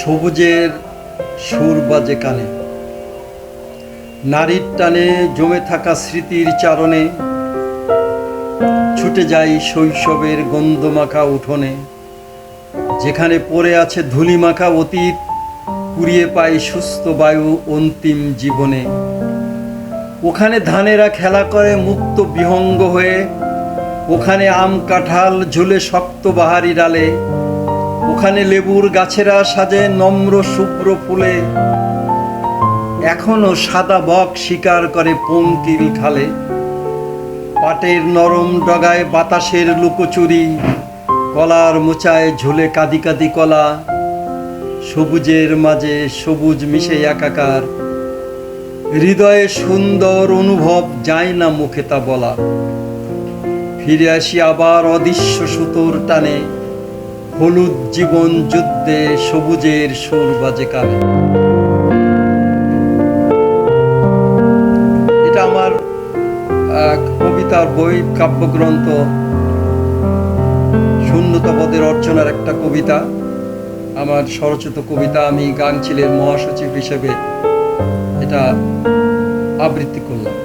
সবুজের সুর বাজে কানে। নারীর টানে জমে থাকা স্মৃতির চারণে ছুটে যাই শৈশবের গন্ধমাখা উঠোনে, যেখানে পড়ে আছে ধুলিমাখা অতীত, কুড়িয়ে পাই সুস্থ বায়ু অন্তিম জীবনে। ওখানে ধানেরা খেলা করে মুক্ত বিহঙ্গ হয়ে, ওখানে আম কাঁঠাল ঝুলে শক্ত বাহারি ডালে ওখানে লেবুর গাছেরা সাজে নম্র শুভ্র ফুলে। এখনও সাদা বক শিকার করে পঙ্কিল খালে পাটের নরম ডগায় বাতাসের লুকোচুরি, কলার মোচায় ঝুলে কাঁদি কাঁদি কলা। সবুজের মাঝে সবুজ মিশে একাকার। হৃদয়ে সুন্দর অনুভব যায় না মুখে তা বলা। ফিরে আসি আবার অদৃশ্য সুতোর টানে। হলুদ জীবন যুদ্ধে সবুজের সুর বাজে কানে এটা আমার কবিতার বই, কাব্যগ্রন্থ, শূন্যতাপদের অর্চনার একটা কবিতা। আমার স্বরচিত কবিতা আমি গাংচিলের মহাসচিব হিসেবে এটা আবৃত্তি করলাম।